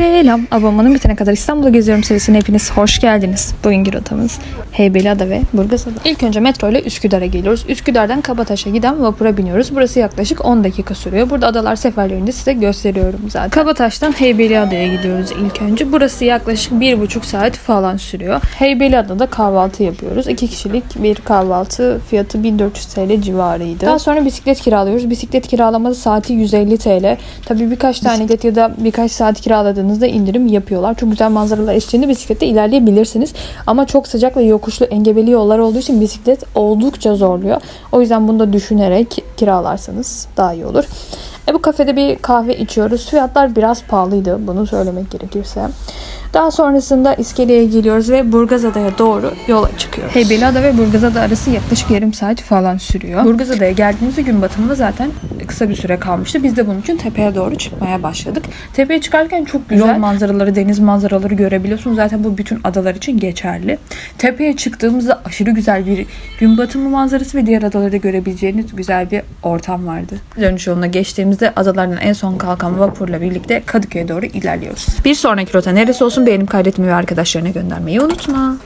Selam. Abonmanın bitene kadar İstanbul'u geziyorum serisine hepiniz hoş geldiniz. Bugünkü rotamız Heybeliada ve Burgazada. İlk önce metro ile Üsküdar'a geliyoruz. Üsküdar'dan Kabataş'a giden vapura biniyoruz. Burası yaklaşık 10 dakika sürüyor. Burada adalar seferlerini size gösteriyorum zaten. Kabataş'tan Heybeliada'ya gidiyoruz ilk önce. Burası yaklaşık 1,5 saat falan sürüyor. Heybeliada'da kahvaltı yapıyoruz. 2 kişilik bir kahvaltı fiyatı 1400 TL civarıydı. Daha sonra bisiklet kiralıyoruz. Bisiklet kiralama saati 150 TL. Tabii birkaç tane bisiklet ya da birkaç saat kiraladığınızda indirim yapıyorlar. Çok güzel manzaralar eşliğinde bisiklette ilerleyebilirsiniz. Ama çok sıcak ve yokuşlu engebeli yollar olduğu için bisiklet oldukça zorluyor. O yüzden bunu da düşünerek kiralarsanız daha iyi olur. E bu kafede bir kahve içiyoruz. Fiyatlar biraz pahalıydı bunu söylemek gerekirse. Daha sonrasında iskeleye geliyoruz ve Burgazada'ya doğru yola çıkıyoruz. Heybeliada ve Burgazada arası yaklaşık yarım saat falan sürüyor. Burgazada'ya geldiğimizde gün batımında zaten kısa bir süre kalmıştı. Biz de bunun için tepeye doğru çıkmaya başladık. Tepeye çıkarken çok güzel yol manzaraları, deniz manzaraları görebiliyorsunuz. Zaten bu bütün adalar için geçerli. Tepeye çıktığımızda aşırı güzel bir gün batımı manzarası ve diğer adaları da görebileceğiniz güzel bir ortam vardı. Dönüş yoluna geçtiğimizde adalardan en son kalkan vapurla birlikte Kadıköy'e doğru ilerliyoruz. Bir sonraki rota neresi olsun beğenip kaydetmeyi ve arkadaşlarına göndermeyi unutma.